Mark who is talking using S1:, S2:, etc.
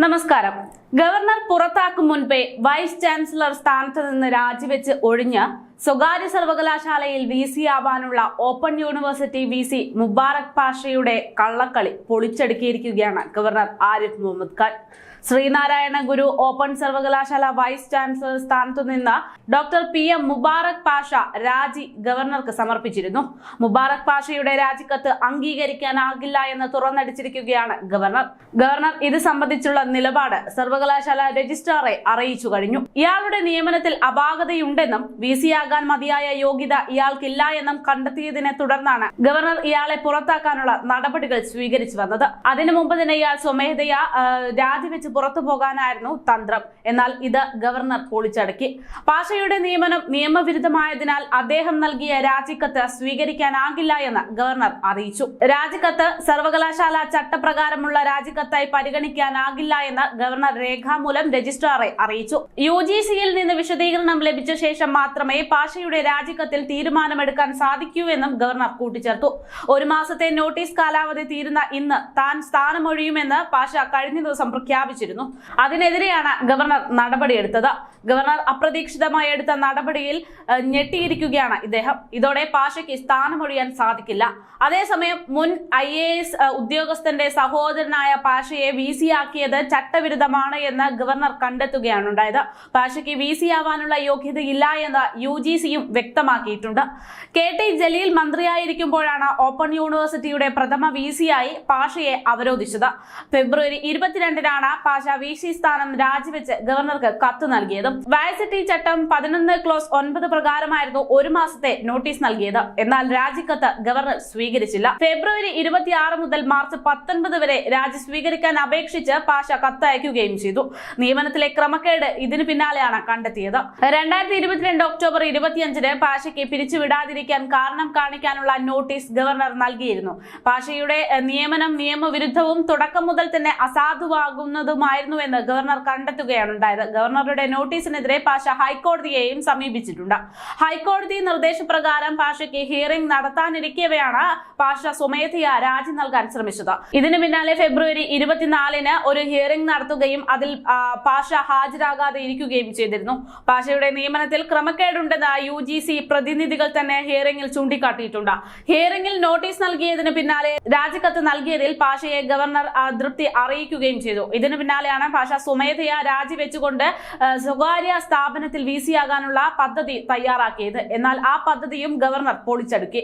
S1: നമസ്കാരം ഗവർണർ പുറത്താക്കും മുൻപേ വൈസ് ചാൻസലർ സ്ഥാനത്ത് നിന്ന് രാജിവെച്ച് ഒഴിഞ്ഞ് സ്വകാര്യ സർവകലാശാലയിൽ വി സി ആവാനുള്ള open university V C Mubarak പാഷയുടെ കള്ളക്കളി പൊളിച്ചടുക്കിയിരിക്കുകയാണ് ഗവർണർ ആരിഫ് മുഹമ്മദ് ഖാൻ. ശ്രീനാരായണ ഗുരു ഓപ്പൺ സർവകലാശാല വൈസ് ചാൻസലർ സ്ഥാനത്തു നിന്ന് doctor P M Mubarak Pasha രാജി ഗവർണർക്ക് സമർപ്പിച്ചിരുന്നു. മുബാറക് പാഷയുടെ രാജിക്കത്ത് അംഗീകരിക്കാനാകില്ല എന്ന് തുറന്നടിച്ചിരിക്കുകയാണ് ഗവർണർ. ഗവർണർ ഇത് സംബന്ധിച്ചുള്ള നിലപാട് സർവകലാശാല രജിസ്ട്രാറെ അറിയിച്ചു കഴിഞ്ഞു. ഇയാളുടെ നിയമനത്തിൽ അപാകതയുണ്ടെന്നും വി സി ആകാൻ മതിയായ യോഗ്യത ഇയാൾക്കില്ല എന്നും കണ്ടെത്തിയതിനെ തുടർന്നാണ് ഗവർണർ ഇയാളെ പുറത്താക്കാനുള്ള നടപടികൾ സ്വീകരിച്ചു വന്നത്. അതിനു മുമ്പ് തന്നെ ഇയാൾ സ്വമേധയാ രാജിവെച്ച് പുറത്തു പോകാനായിരുന്നു തന്ത്രം. എന്നാൽ ഇത് ഗവർണർ പൊളിച്ചടക്കി. പാഷയുടെ നിയമനം നിയമവിരുദ്ധമായതിനാൽ അദ്ദേഹം നൽകിയ രാജിക്കത്ത് സ്വീകരിക്കാനാകില്ല എന്ന് ഗവർണർ അറിയിച്ചു. രാജിക്കത്ത് സർവകലാശാല ചട്ടപ്രകാരമുള്ള രാജിക്കത്തായി പരിഗണിക്കാനാകില്ല എന്ന് ഗവർണർ രേഖാമൂലം രജിസ്ട്രാറെ അറിയിച്ചു യു ജി സിയിൽ നിന്ന് വിശദീകരണം ലഭിച്ച ശേഷം മാത്രമേ പാഷയുടെ രാജിക്കത്തിൽ തീരുമാനമെടുക്കാൻ സാധിക്കൂ എന്നും ഗവർണർ കൂട്ടിച്ചേർത്തു. ഒരു മാസത്തെ നോട്ടീസ് കാലാവധി തീരുന്ന ഇന്ന് താൻ സ്ഥാനമൊഴിയുമെന്ന് പാഷ കഴിഞ്ഞ ദിവസം പ്രഖ്യാപിച്ചിരുന്നു. അതിനെതിരെയാണ് ഗവർണർ നടപടിയെടുത്തത്. ഗവർണർ അപ്രതീക്ഷിതമായി എടുത്ത നടപടിയിൽ ഞെട്ടിയിരിക്കുകയാണ് ഇദ്ദേഹം. ഇതോടെ പാഷയ്ക്ക് സ്ഥാനമൊഴിയാൻ സാധിക്കില്ല. അതേസമയം മുൻ ഐ ഉദ്യോഗസ്ഥന്റെ സഹോദരനായ പാഷയെ വി ആക്കിയത് ചട്ടവിരുദ്ധമാണ് എന്ന് ഗവർണർ കണ്ടെത്തുകയാണ് ഉണ്ടായത്. പാഷയ്ക്ക് വി സി ആവാനുള്ള യോഗ്യതയില്ല എന്ന് യു ജി സിയും വ്യക്തമാക്കിയിട്ടുണ്ട്. കെ ടി ജലീൽ മന്ത്രിയായിരിക്കുമ്പോഴാണ് ഓപ്പൺ യൂണിവേഴ്സിറ്റിയുടെ പ്രഥമ വി സി ആയി പാഷയെ അവരോധിച്ചത്. ഫെബ്രുവരി ഇരുപത്തിരണ്ടിനാണ് പാഷ വി സി സ്ഥാനം രാജിവെച്ച് ഗവർണർക്ക് കത്ത് നൽകിയത്. വയസിറ്റി ചട്ടം പതിനൊന്ന് ക്ലോസ് ഒൻപത് പ്രകാരമായിരുന്നു ഒരു മാസത്തെ നോട്ടീസ് നൽകിയത്. എന്നാൽ രാജിക്കത്ത് ഗവർണർ സ്വീകരിച്ചില്ല. ഫെബ്രുവരി ഇരുപത്തിയാറ് മുതൽ മാർച്ച് പത്തൊൻപത് വരെ രാജി സ്വീകരിക്കാൻ അപേക്ഷിച്ച് പാഷ കത്ത് അയക്കുകയും ചെയ്തു. നിയമനത്തിലെ ക്രമക്കേട് ഇതിന് പിന്നാലെയാണ് കണ്ടെത്തിയത്. രണ്ടായിരത്തി ഇരുപത്തിരണ്ട് ഒക്ടോബർ ഇരുപത്തിയഞ്ചിന് പാഷയ്ക്ക് പിരിച്ചുവിടാതിരിക്കാൻ കാരണം കാണിക്കാനുള്ള നോട്ടീസ് ഗവർണർ നൽകിയിരുന്നു. പാഷയുടെ നിയമനം നിയമവിരുദ്ധവും തുടക്കം മുതൽ തന്നെ അസാധുവാകുന്നതുമായിരുന്നുവെന്ന് ഗവർണർ കണ്ടെത്തുകയാണ് ഉണ്ടായത്. ഗവർണറുടെ നോട്ടീസിനെതിരെ പാഷ ഹൈക്കോടതിയെയും സമീപിച്ചിട്ടുണ്ട്. ഹൈക്കോടതി നിർദ്ദേശപ്രകാരം പാഷയ്ക്ക് ഹിയറിംഗ് നടത്താനിരിക്കവെയാണ് പാഷ സ്വമേധയാ രാജി നൽകാൻ ശ്രമിച്ചത്. ഇതിനു പിന്നാലെ ഫെബ്രുവരി ഇരുപത്തിനാലിന് ഒരു ഹിയറിംഗ് നടത്തുകയും അതിൽ പാഷ ഹാജരാകാതെ ഇരിക്കുകയും ചെയ്തിരുന്നു. പാഷയുടെ നിയമനത്തിൽ ക്രമക്കേടുണ്ടെന്ന് യു ജി സി പ്രതിനിധികൾ തന്നെ ഹിയറിംഗിൽ ചൂണ്ടിക്കാട്ടിയിട്ടുണ്ട്. ഹിയറിംഗിൽ നോട്ടീസ് നൽകിയതിന് പിന്നാലെ രാജിക്കത്ത് നൽകിയതിൽ പാഷയെ ഗവർണർ അതൃപ്തി അറിയിക്കുകയും ചെയ്തു. ഇതിനു പിന്നാലെയാണ് പാഷ സ്വമേധയാ രാജിവെച്ചുകൊണ്ട് സ്വകാര്യ സ്ഥാപനത്തിൽ വി സി ആകാനുള്ള പദ്ധതി തയ്യാറാക്കിയത്. എന്നാൽ ആ പദ്ധതിയും ഗവർണർ പൊളിച്ചടുക്കി.